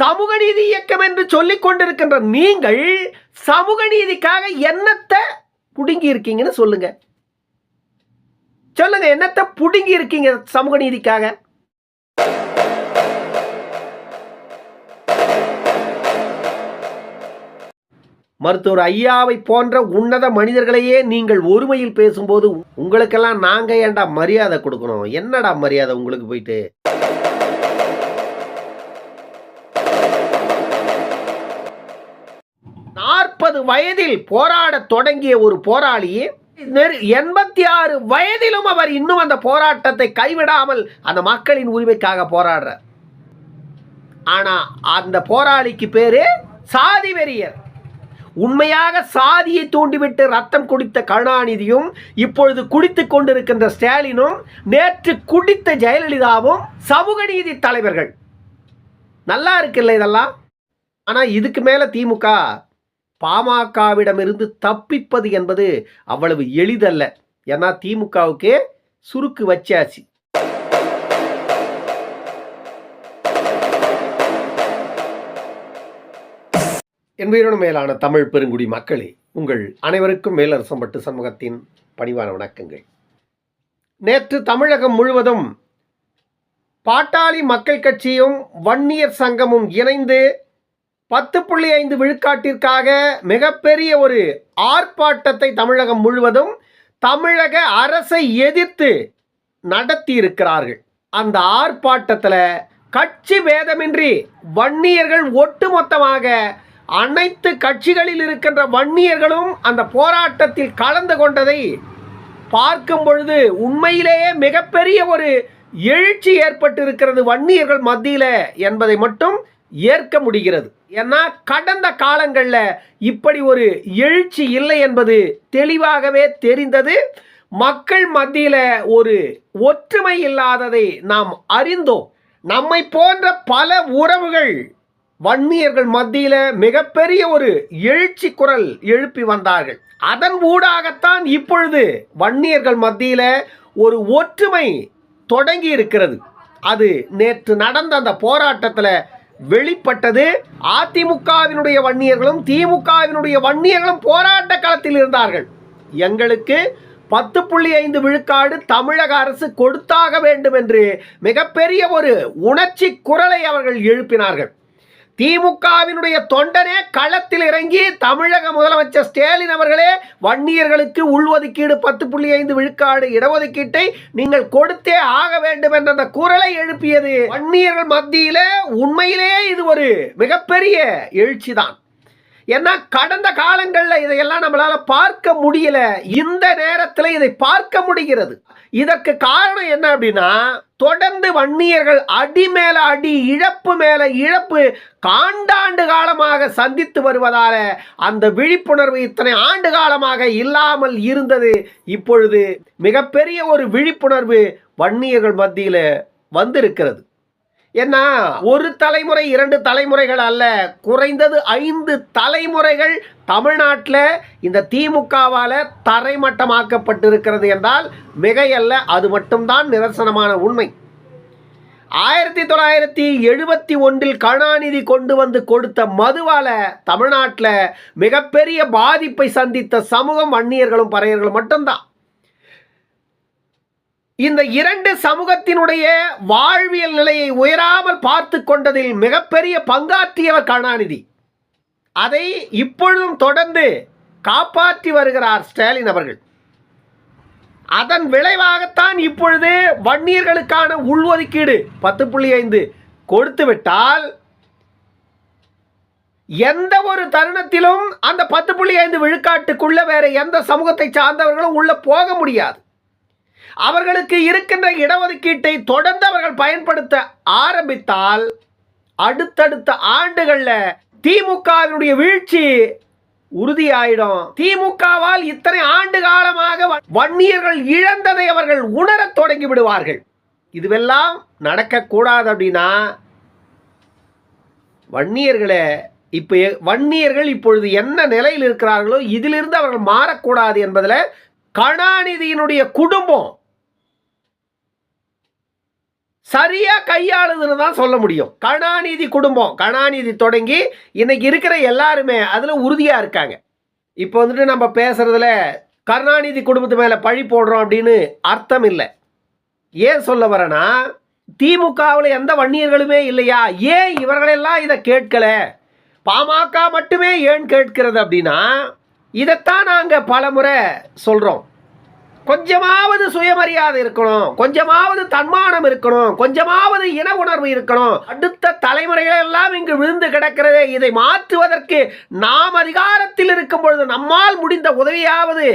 சமூக நீதி இயக்கம் என்று சொல்லிக் கொண்டிருக்கின்ற நீங்கள் சமூக நீதிக்காக என்னத்தை புடுங்கி இருக்கீங்கன்னு சொல்லுங்க. சொல்லுங்க என்னத்தை புடுங்கி இருக்கீங்க சமூக நீதிக்காக? மருத்துவர் ஐயாவை போன்ற உன்னத மனிதர்களையே நீங்கள் ஒருமையில் பேசும்போது உங்களுக்கெல்லாம் நாங்கள் ஏன்டா மரியாதை கொடுக்கணும்? என்னடா மரியாதை உங்களுக்கு போயிட்டு? நாற்பது வயதில் போராடத் தொடங்கிய ஒரு போராளி எண்பத்தி ஆறு வயதிலும் அவர் இன்னும் அந்த போராட்டத்தை கைவிடாமல் அந்த மக்களின் உரிமைக்காக போராடுறார். ஆனா அந்த போராளிக்கு பேரு சாதி வெறியர். உண்மையாக சாதியை தூண்டிவிட்டு ரத்தம் குடித்த கருணாநிதியும் இப்பொழுது குடித்துக் கொண்டிருக்கின்ற ஸ்டாலினும் நேற்று குடித்த ஜெயலலிதாவும் சமூக நீதி தலைவர்கள். நல்லா இருக்குல்ல இதெல்லாம்? ஆனா இதுக்கு மேல திமுக பாமகவிடமிருந்து தப்பிப்பது என்பது அவ்வளவு எளிதல்ல. ஏன்னா திமுகவுக்கு சுருக்கு வச்சாச்சு. என்பதோடு மேலான தமிழ் பெருங்குடி மக்களே உங்கள் அனைவருக்கும் மேலரசம்பட்டு சமூகத்தின் பணிவான வணக்கங்கள். நேற்று தமிழகம் முழுவதும் பாட்டாளி மக்கள் கட்சியும் வன்னியர் சங்கமும் இணைந்து பத்து புள்ளி ஐந்து விழுக்காட்டிற்காக மிகப்பெரிய ஒரு ஆர்ப்பாட்டத்தை தமிழகம் முழுவதும் தமிழக அரசை எதிர்த்து நடத்தி இருக்கிறார்கள் அந்த ஆர்ப்பாட்டத்தில் கட்சி பேதமின்றி வன்னியர்கள் ஒட்டுமொத்தமாக அனைத்து கட்சிகளில் இருக்கின்ற வன்னியர்களும் அந்த போராட்டத்தில் கலந்து கொண்டதை பார்க்கும் பொழுது உண்மையிலேயே மிகப்பெரிய ஒரு எழுச்சி ஏற்பட்டிருக்கிறது வன்னியர்கள் மத்தியில் என்பதை மட்டும் ஏற்க முடிகிறது. ஏன்னா கடந்த காலங்களில் இப்படி ஒரு எழுச்சி இல்லை என்பது தெளிவாகவே தெரிந்தது. மக்கள் மத்தியில் ஒரு ஒற்றுமை இல்லாததை நாம் அறிந்தோம். நம்மை போன்ற பல உறவுகள் வன்னியர்கள் மத்தியில் மிகப்பெரிய ஒரு எழுச்சி குரல் எழுப்பி வந்தார்கள். அதன் ஊடாகத்தான் இப்பொழுது வன்னியர்கள் மத்தியில் ஒரு ஒற்றுமை தொடங்கி இருக்கிறது. அது நேற்று நடந்த அந்த போராட்டத்தில் வெளிப்பட்டது. அதிமுகவினுடைய வன்னியர்களும் திமுகவினுடைய வன்னியர்களும் போராட்ட களத்தில் இருந்தார்கள். எங்களுக்கு பத்து புள்ளி ஐந்து விழுக்காடு தமிழக அரசு கொடுத்தாக வேண்டும் என்று மிகப்பெரிய ஒரு உணர்ச்சி குரலை அவர்கள் எழுப்பினார்கள். திமுகவினுடைய தொண்டனே களத்தில் இறங்கி தமிழக முதலமைச்சர் ஸ்டாலின் அவர்களே வன்னியர்களுக்கு உள்ஒதுக்கீடு பத்து புள்ளி ஐந்து விழுக்காடு இடஒதுக்கீட்டை நீங்கள் கொடுத்தே ஆக வேண்டும் என்ற அந்த குரலை எழுப்பியது வன்னியர்கள் மத்தியில உண்மையிலே இது ஒரு மிகப்பெரிய எழுச்சி தான் ஏன்னா கடந்த காலங்களில் இதையெல்லாம் நம்மளால் பார்க்க முடியல. இந்த நேரத்தில் இதை பார்க்க முடிகிறது. இதற்கு காரணம் என்ன அப்படின்னா தொடர்ந்து வன்னியர்கள் அடி மேல அடி இழப்பு மேல இழப்பு காண்டாண்டு காலமாக சந்தித்து வருவதால அந்த விழிப்புணர்வு இத்தனை ஆண்டு காலமாக இல்லாமல் இருந்தது. இப்பொழுது மிகப்பெரிய ஒரு விழிப்புணர்வு வன்னியர்கள் மத்தியில் வந்திருக்கிறது. என்ன ஒரு தலைமுறை இரண்டு தலைமுறைகள் அல்ல குறைந்தது ஐந்து தலைமுறைகள் தமிழ்நாட்டில் இந்த திமுகவால் தரைமட்டமாக்கப்பட்டிருக்கிறது என்றால் மிகையல்ல அது மட்டும்தான் நிதர்சனமான உண்மை. ஆயிரத்தி தொள்ளாயிரத்தி எழுபத்தி ஒன்றில் கருணாநிதி கொண்டு வந்து கொடுத்த மதுவால தமிழ்நாட்டில் மிகப்பெரிய பாதிப்பை சந்தித்த சமூகம் வன்னியர்களும் பறையர்களும் மட்டும்தான். இந்த இரண்டு சமூகத்தினுடைய வாழ்வியல் நிலையை உயராமல் பார்த்து கொண்டதில் மிகப்பெரிய பங்காற்றியவர் கருணாநிதி. அதை இப்பொழுதும் தொடர்ந்து காப்பாற்றி வருகிறார் ஸ்டாலின் அவர்கள். அதன் விளைவாகத்தான் இப்பொழுது வன்னியர்களுக்கான உள்ஒதுக்கீடு பத்து புள்ளி ஐந்து கொடுத்து விட்டால் எந்த ஒரு தருணத்திலும் அந்த பத்து புள்ளி ஐந்து விழுக்காட்டுக்குள்ள வேற எந்த சமூகத்தை சார்ந்தவர்களும் உள்ள போக முடியாது. அவர்களுக்கு இருக்கின்ற இடஒதுக்கீட்டை தொடர்ந்து அவர்கள் பயன்படுத்த ஆரம்பித்தால் அடுத்தடுத்த ஆண்டுகளில் திமுகவினுடைய வீழ்ச்சி உறுதியாயிடும். திமுகவால் இத்தனை ஆண்டு காலமாக வன்னியர்கள் இழந்ததை அவர்கள் உணரத் தொடங்கி விடுவார்கள். இதுவெல்லாம் நடக்கக்கூடாது அப்படின்னா வன்னியர்களை இப்போ வன்னியர்கள் இப்பொழுது என்ன நிலையில் இருக்கிறார்களோ இதிலிருந்து அவர்கள் மாறக்கூடாது என்பதில் கருணாநிதியினுடைய குடும்பம் சரியா கையாளுதுன்னு தான் சொல்ல முடியும். கருணாநிதி குடும்பம் கருணாநிதி தொடங்கி இன்னைக்கு இருக்கிற எல்லாருமே அதில் உறுதியாக இருக்காங்க. இப்போ வந்துட்டு நம்ம பேசுறதுல கருணாநிதி குடும்பத்து மேலே பழி போடுறோம் அப்படின்னு அர்த்தம் இல்லை. ஏன் சொல்ல வரேன்னா திமுகவில் எந்த வன்னியர்களுமே இல்லையா? ஏன் இவர்களெல்லாம் இதை கேட்கல? பாமக மட்டுமே ஏன் கேட்கிறது அப்படின்னா இதைத்தான் நாங்கள் பலமுறை சொல்கிறோம் கொஞ்சமாவது சுயமரியாதை இருக்கணும். கொஞ்சமாவது தன்மானம் இருக்கணும். கொஞ்சமாவது இன உணர்வு இருக்கணும். அடுத்த தலைமுறைகள் எல்லாம் இங்கு விழுந்து கிடக்கிறதே. இதை மாற்றுவதற்கு நாம் அதிகாரத்தில் இருக்கும் பொழுது நம்மால் முடிந்த உதவியாவது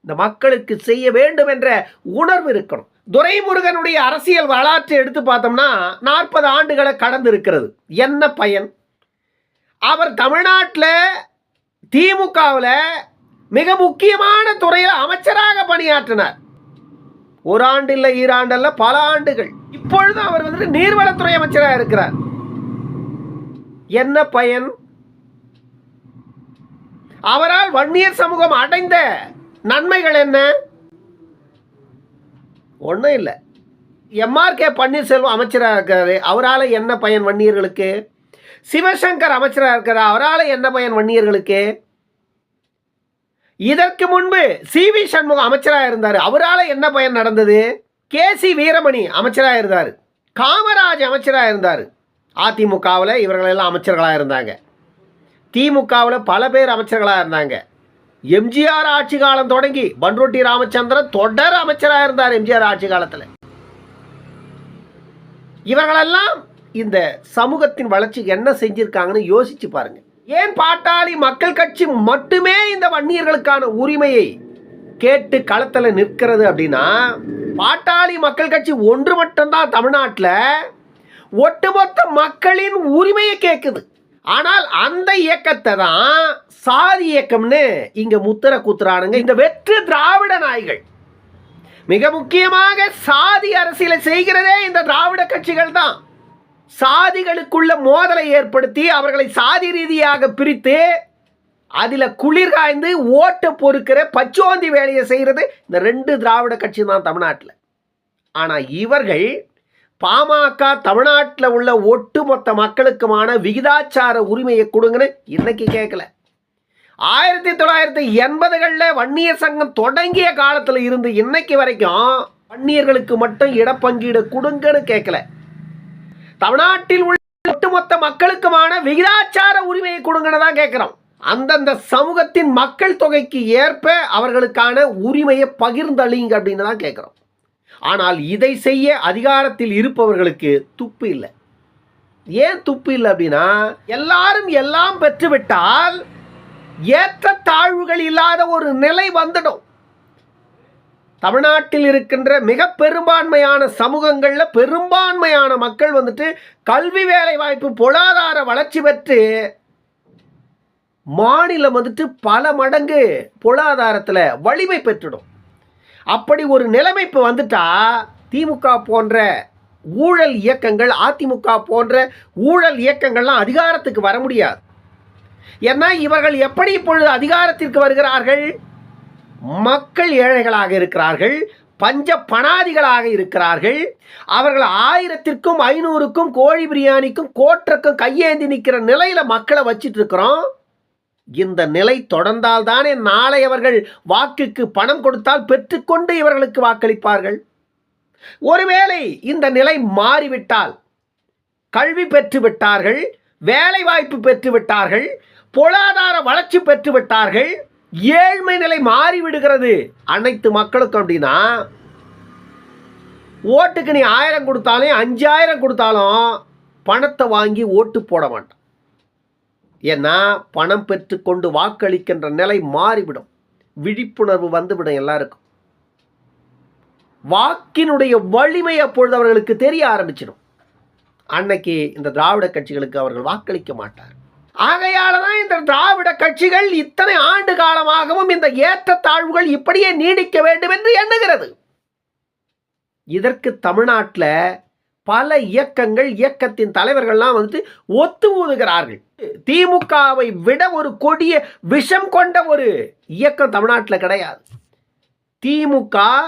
இந்த மக்களுக்கு செய்ய வேண்டும் என்ற உணர்வு இருக்கணும். துரைமுருகனுடைய அரசியல் வரலாற்றை எடுத்து பார்த்தோம்னா நாற்பது ஆண்டுகளை கடந்து இருக்கிறது என்ன பயன்? அவர் தமிழ்நாட்டில் திமுகவில் மிக முக்கியமான துறையில் அமைச்சராக பணியாற்றினார். ஒரு ஆண்டு இல்லை ஈராண்டல்ல பல ஆண்டுகள். இப்பொழுது அவர் வந்துட்டு நீர்வளத்துறை அமைச்சராக இருக்கிறார். என்ன பயன்? அவரால் வன்னியர் சமூகம் அடைந்த நன்மைகள் என்ன? ஒன்றும் இல்லை. எம்ஆர்கே பன்னீர்செல்வம் அமைச்சராக இருக்கிறாரு அவரால் என்ன பயன் வன்னியர்களுக்கு? சிவசங்கர் அமைச்சராக இருக்கிறார் அவரால் என்ன பயன் வன்னியர்களுக்கு? இதற்கு முன்பு சி வி சண்முகம் அமைச்சராக இருந்தார். அவரால் என்ன பயன் நடந்தது? கே சி வீரமணி அமைச்சராக இருந்தார். காமராஜ் அமைச்சராக இருந்தார். அதிமுகவில் இவர்களெல்லாம் அமைச்சர்களாக இருந்தாங்க. திமுகவில் பல பேர் அமைச்சர்களாக இருந்தாங்க. எம்ஜிஆர் ஆட்சி காலம் தொடங்கி பன்ருட்டி ராமச்சந்திரன் தொடர் அமைச்சராக இருந்தார் எம்ஜிஆர் ஆட்சி காலத்தில். இவர்களெல்லாம் இந்த சமூகத்தின் வளர்ச்சிக்கு என்ன செஞ்சுருக்காங்கன்னு யோசிச்சு பாருங்க. ஏன் பாட்டாளி மக்கள் கட்சி மட்டுமே இந்த வன்னியர்களுக்கான உரிமையை கேட்டு களத்தில் நிற்கிறது அப்படின்னா பாட்டாளி மக்கள் கட்சி ஒன்று மட்டும்தான் தமிழ்நாட்டில் ஒட்டுமொத்த மக்களின் உரிமையை கேட்குது ஆனால் அந்த இயக்கத்தை தான் சாதி இயக்கம்னு இங்க முத்திர குத்துறானுங்க. இந்த வெற்று திராவிட நாய்கள். மிக முக்கியமாக சாதி அரசியலை செய்கிறதே இந்த திராவிட கட்சிகள் தான். சாதிகளுக்குள்ள மோதலை ஏற்படுத்தி அவர்களை சாதி ரீதியாக பிரித்து அதில் குளிர் காய்ந்து ஓட்டு பொறுக்கிற பச்சோந்தி வேலையை செய்கிறது இந்த ரெண்டு திராவிட கட்சி தான் தமிழ்நாட்டில். ஆனால் இவர்கள் பாமக தமிழ்நாட்டில் உள்ள ஒட்டுமொத்த மக்களுக்குமான விகிதாச்சார உரிமையை கொடுங்கன்னு இன்னைக்கு கேட்கல ஆயிரத்தி தொள்ளாயிரத்தி எண்பதுகளில் வன்னியர் சங்கம் தொடங்கிய காலத்தில் இருந்து இன்னைக்கு வரைக்கும் வன்னியர்களுக்கு மட்டும் இடப்பங்கீடு கொடுங்கன்னு கேட்கல தமிழ்நாட்டில் உள்ள ஒட்டுமொத்த மக்களுக்குமான விகிதாச்சார உரிமையை கொடுங்கன்னு தான் கேட்குறோம். அந்தந்த சமூகத்தின் மக்கள் தொகைக்கு ஏற்ப அவர்களுக்கான உரிமையை பகிர்ந்தளிங்க அப்படின்னு தான் கேட்குறோம். ஆனால் இதை செய்ய அதிகாரத்தில் இருப்பவர்களுக்கு துப்பு இல்லை. ஏன் துப்பு இல்லை அப்படின்னா எல்லாரும் எல்லாம் பெற்றுவிட்டால் ஏற்ற தாழ்வுகள் இல்லாத ஒரு நிலை வந்துடும். தமிழ்நாட்டில் இருக்கின்ற மிக பெரும்பான்மையான சமூகங்களில் பெரும்பான்மையான மக்கள் வந்துட்டு கல்வி வேலை வாய்ப்பு பொருளாதார வளர்ச்சி பெற்று மாநிலம் வந்துட்டு பல மடங்கு பொருளாதாரத்தில் வலிமை பெற்றுடும். அப்படி ஒரு நிலைமை இப்போ வந்துட்டா திமுக போன்ற ஊழல் இயக்கங்கள் அதிமுக போன்ற ஊழல் இயக்கங்கள்லாம் அதிகாரத்துக்கு வர முடியாது. ஏன்னா இவர்கள் எப்படி இப்பொழுது அதிகாரத்திற்கு வருகிறார்கள்? மக்கள் ஏழைகளாக இருக்கிறார்கள் பஞ்ச பணாதிகளாக இருக்கிறார்கள். அவர்கள் ஆயிரத்திற்கும் ஐநூறுக்கும் கோழி பிரியாணிக்கும் கோற்றக்கும் கையேந்தி நிற்கிற நிலையில் மக்களை வச்சிட்டு இருக்கிறோம் இந்த நிலை தொடர்ந்தால் தானே நாளை அவர்கள் வாக்குக்கு பணம் கொடுத்தால் பெற்றுக்கொண்டு இவர்களுக்கு வாக்களிப்பார்கள். ஒருவேளை இந்த நிலை மாறிவிட்டால் கல்வி பெற்று விட்டார்கள் வேலை வாய்ப்பு பெற்று விட்டார்கள் பொருளாதார வளர்ச்சி பெற்று விட்டார்கள் ஏழ்மை நிலை மாறிவிடுகிறது. அனைத்து மக்களுக்கும் அப்படின்னா ஓட்டுக்கு நீ ஆயிரம் கொடுத்தாலும் அஞ்சாயிரம் கொடுத்தாலும் பணத்தை வாங்கி ஓட்டு போட மாட்டான். ஏன்னா பணம் பெற்றுக்கொண்டு வாக்களிக்கின்ற நிலை மாறிவிடும். விழிப்புணர்வு வந்துவிடும் எல்லாருக்கும். வாக்கினுடைய வலிமை அப்பொழுது அவர்களுக்கு தெரிய ஆரம்பிச்சிடும். அன்னைக்கு இந்த திராவிட கட்சிகளுக்கு அவர்கள் வாக்களிக்க மாட்டார் ஆகையால தான் இந்த திராவிட கட்சிகள் இத்தனை ஆண்டு காலமாகவும் இந்த ஏற்றத்தாழ்வுகள் இப்படியே நீடிக்க வேண்டும் என்று எண்ணுகிறது. இதற்கு தமிழ்நாட்டில் பல இயக்கங்கள் இயக்கத்தின் தலைவர்கள்லாம் வந்துட்டு ஒத்து ஊதுகிறார்கள். திமுகவை விட ஒரு கொடிய விஷம் கொண்ட ஒரு இயக்கம் தமிழ்நாட்டில் கிடையாது. திமுக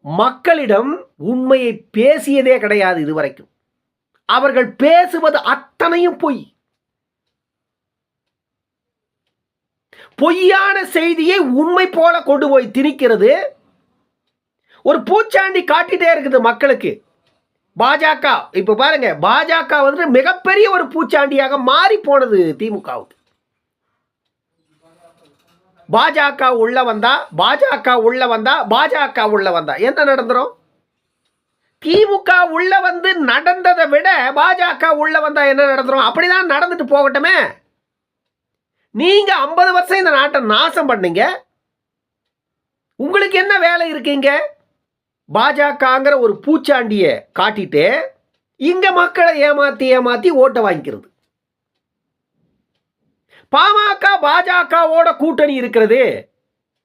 மக்களிடம் உண்மையை பேசியதே கிடையாது இதுவரைக்கும். அவர்கள் பேசுவது அத்தனையும் பொய். பொய்யான செய்தியை உண்மை போல கொண்டு போய் திணிக்கிறது. ஒரு பூச்சாண்டி காட்டிட்டே இருக்குது மக்களுக்கு. பாஜக இப்ப பாருங்க பாஜக வந்து மிகப்பெரிய ஒரு பூச்சாண்டியாக மாறி போனது திமுகவுக்கு. பாஜக உள்ள வந்தா பாஜக உள்ள வந்தா பாஜக உள்ள வந்தா. என்ன நடந்துரும்? திமுக உள்ள வந்து நடந்ததை விட பாஜக உள்ள வந்தா என்ன நடந்துரும்? அப்படிதான் நடந்துட்டு போகட்டுமே. நீங்க ஐம்பது வருஷம் இந்த நாட்டை நாசம் பண்ணீங்க. உங்களுக்கு என்ன வேலை இருக்கீங்க பாஜகங்கிற ஒரு பூச்சாண்டிய காட்டிட்டு இங்க மக்களை ஏமாத்தி ஏமாத்தி ஓட்டை வாங்கிக்கிறது. பாமக பாஜகவோட கூட்டணி இருக்கிறது.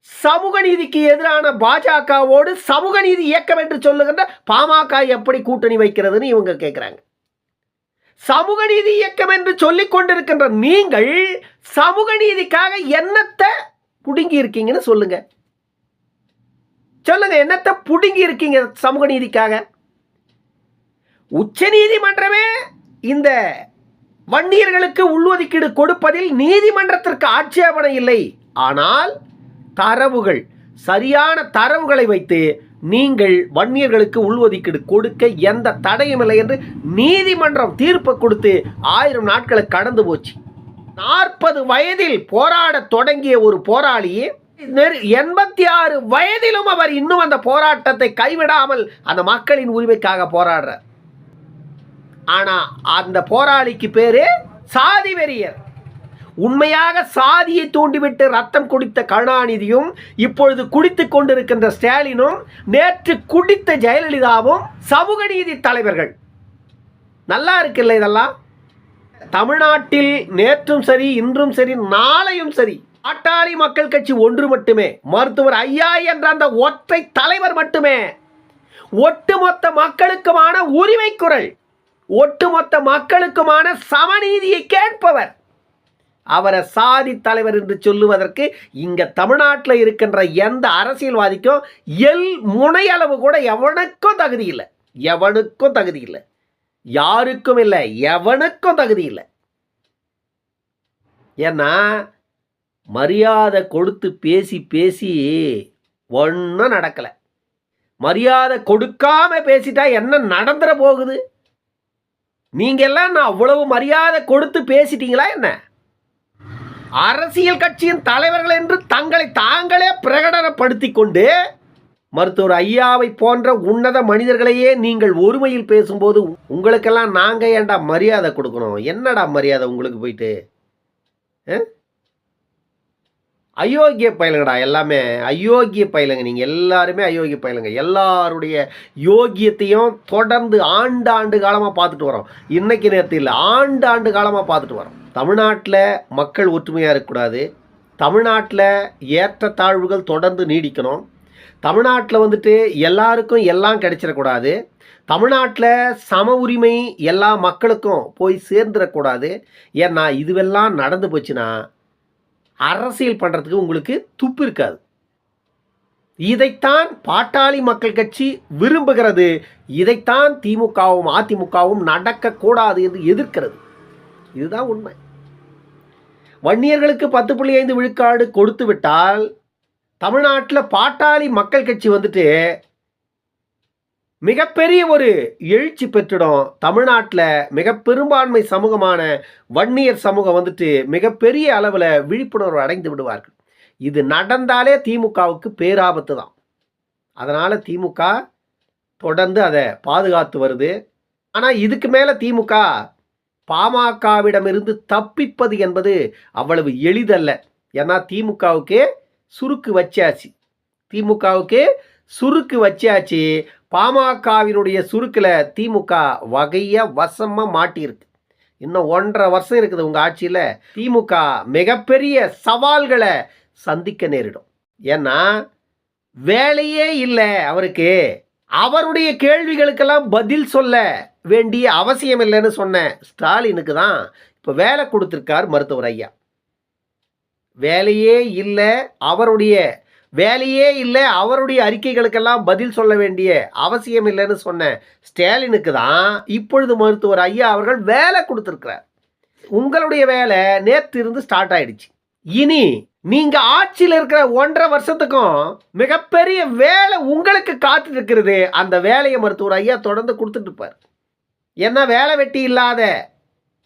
சமூக நீதிக்கு எதிரான பாஜகவோடு சமூக நீதி இயக்கம் என்று சொல்லுகின்ற பாமக எப்படி கூட்டணி வைக்கிறதுன்னு இவங்க கேட்குறாங்க சமூக நீதி இயக்கம் என்று சொல்லிக் கொண்டிருக்கின்ற நீங்கள் சமூக நீதிக்காக என்னத்தை புடுங்கி இருக்கீங்கன்னு சொல்லுங்க. சொல்லுங்க என்னத்தை புடுங்கி இருக்கீங்க சமூக நீதிக்காக? உச்ச நீதிமன்றமே இந்த வன்னியர்களுக்கு உள்ஒதுக்கீடு கொடுப்பதில் நீதிமன்றத்திற்கு ஆட்சேபனை இல்லை. ஆனால் தரவுகள் சரியான தரவுகளை வைத்து நீங்கள் வன்னியர்களுக்கு உள்ஒதுக்கீடு கொடுக்க எந்த தடையும் இல்லை என்று நீதிமன்றம் தீர்ப்பு கொடுத்து ஆயிரம் நாட்களை கடந்து போச்சு. நாற்பது வயதில் போராடத் தொடங்கிய ஒரு போராளி நெரு- எண்பத்தி ஆறு வயதிலும் அவர் இன்னும் அந்த போராட்டத்தை கைவிடாமல் அந்த மக்களின் உரிமைக்காக போராடுறார். ஆனா அந்த போராளிக்கு பேரு சாதி வெறியர் உண்மையாக சாதியை தூண்டிவிட்டு ரத்தம் குடித்த கருணாநிதியும் இப்பொழுது குடித்து கொண்டிருக்கின்ற ஸ்டாலினும் நேற்று குடித்த ஜெயலலிதாவும் சமூக நீதி தலைவர்கள். நல்லா இருக்குல்ல இதெல்லாம்? தமிழ்நாட்டில் நேற்றும் சரி இன்றும் சரி நாளையும் சரி. பாட்டாளி மக்கள் கட்சி ஒன்று மட்டுமே மருத்துவர் ஐயா என்ற அந்த ஒற்றை தலைவர் மட்டுமே. ஒட்டுமொத்த மக்களுக்குமான உரிமை குரல் ஒட்டுமொத்த மக்களுக்குமான சமநீதியை கேட்பவர். அவரை சாதி தலைவர் என்று சொல்லுவதற்கு இங்கே தமிழ்நாட்டில் இருக்கின்ற எந்த அரசியல்வாதிக்கும் எல் முனையளவு கூட எவனுக்கும் தகுதி இல்லை. எவனுக்கும் தகுதி இல்லை. யாருக்கும் இல்லை. எவனுக்கும் தகுதி இல்லை. ஏன்னா மரியாதை கொடுத்து பேசி பேசி ஒன்றும் நடக்கலை. மரியாதை கொடுக்காம பேசிட்டா என்ன நடந்துட போகுது? நீங்கள் எல்லாம் நான் அவ்வளவு மரியாதை கொடுத்து பேசிட்டீங்களா என்ன? அரசியல் கட்சியின் தலைவர்கள் என்று தங்களை தாங்களே பிரகடனப்படுத்தி கொண்டு மருத்துவர் ஐயாவை போன்ற உன்னத மனிதர்களையே நீங்கள் ஒருமையில் பேசும்போது உங்களுக்கெல்லாம் நாங்கள் ஏன்டா மரியாதை கொடுக்கணும்? என்னடா மரியாதை உங்களுக்கு போயிட்டு? அயோக்கிய பயலுங்கடா எல்லாமே. அயோக்கிய பயலுங்க நீங்கள் எல்லாருமே அயோக்கிய பயலுங்க. எல்லாருடைய யோக்கியத்தையும் தொடர்ந்து ஆண்டு ஆண்டு காலமாக பார்த்துட்டு வரோம். இன்னைக்கு நேரத்தில் ஆண்டு ஆண்டு காலமாக பார்த்துட்டு வரோம். தமிழ்நாட்டில் மக்கள் ஒற்றுமையாக இருக்கக்கூடாது. தமிழ்நாட்டில் ஏற்றத்தாழ்வுகள் தொடர்ந்து நீடிக்கணும். தமிழ்நாட்டில் வந்துட்டு எல்லாருக்கும் எல்லாம் கிடைச்சிடக்கூடாது. தமிழ்நாட்டில் சம உரிமை எல்லா மக்களுக்கும் போய் சேர்ந்துடக்கூடாது. ஏன்னா இதுவெல்லாம் நடந்து போச்சுன்னா அரசியல் பண்ணுறதுக்கு உங்களுக்கு துப்பு இருக்காது. இதைத்தான் பாட்டாளி மக்கள் கட்சி விரும்புகிறது. இதைத்தான் திமுகவும் அதிமுகவும் நடக்கக்கூடாது என்று எதிர்க்கிறது. இதுதான் உண்மை. வன்னியர்களுக்கு பத்து புள்ளி ஐந்து விழுக்காடு கொடுத்து விட்டால் தமிழ்நாட்டில் பாட்டாளி மக்கள் கட்சி வந்துட்டு மிகப்பெரிய ஒரு எழுச்சி பெற்றிடும். தமிழ்நாட்டில் மிக பெரும்பான்மை சமூகமான வன்னியர் சமூகம் வந்துட்டு மிகப்பெரிய அளவில் விழிப்புணர்வு அடைந்து விடுவார்கள். இது நடந்தாலே திமுகவுக்கு பேராபத்து தான். அதனால் திமுக தொடர்ந்து அதை பாதுகாத்து வருது. ஆனால் இதுக்கு மேலே திமுக பாமகவிடமிருந்து தப்பிப்பது என்பது அவ்வளவு எளிதல்ல. ஏன்னா திமுகவுக்கு சுருக்கு வச்சாச்சு. திமுகவுக்கு சுருக்கு வச்சாச்சு. பாமகவினுடைய சுருக்கில் திமுக வகையாக வசமாக மாட்டியிருக்கு. இன்னும் ஒன்றரை வருஷம் இருக்குது உங்கள் ஆட்சியில். திமுக மிகப்பெரிய சவால்களை சந்திக்க நேரிடும். ஏன்னா வேலையே இல்லை அவருக்கு. அவருடைய கேள்விகளுக்கெல்லாம் பதில் சொல்ல வேண்டிய அவசியம் இல்லைன்னு சொன்ன ஸ்டாலினுக்கு தான் இப்போ வேலை கொடுத்துருக்கார் மருத்துவர் ஐயா. வேலையே இல்லை அவருடைய வேலையே இல்லை அவருடைய அறிக்கைகளுக்கெல்லாம் பதில் சொல்ல வேண்டிய அவசியம் இல்லைன்னு சொன்ன ஸ்டாலினுக்கு தான் இப்பொழுது மருத்துவர் ஐயா அவர்கள் வேலை கொடுத்துருக்கிறார். உங்களுடைய வேலை நேற்று இருந்து ஸ்டார்ட் ஆயிடுச்சு. இனி நீங்க ஆட்சியில் இருக்கிற ஒன்றரை வருஷத்துக்கும் மிகப்பெரிய வேலை உங்களுக்கு காத்து இருக்கிறது அந்த வேலையை மருத்துவர் ஐயா தொடர்ந்து கொடுத்துட்டு இருப்பார். என்ன வேலை வெட்டி இல்லாத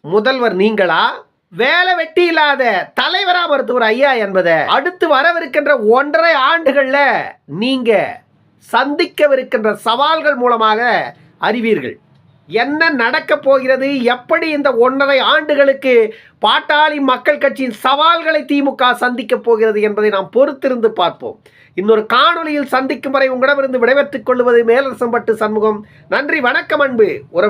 முதல்வர் நீங்களா? வேலை வெட்டி இல்லாத தலைவரா மருத்துவர் ஐயா என்பதை அடுத்து வரவிருக்கின்ற ஒன்றரை ஆண்டுகள்ல நீங்க சந்திக்கவிருக்கின்ற சவால்கள் மூலமாக அறிவீர்கள். என்ன நடக்கப் போகிறது? எப்படி இந்த ஒன்றரை ஆண்டுகளுக்கு பாட்டாளி மக்கள் கட்சியின் சவால்களை திமுக சந்திக்கப் போகிறது என்பதை நாம் பொறுத்திருந்து பார்ப்போம். இன்னொரு காணொலியில் சந்திக்கும் வரை உங்களிடமிருந்து விடைபெற்றுக் கொள்வது மேலரசம்பட்டு சண்முகம். நன்றி வணக்கம் அன்பு. உறவு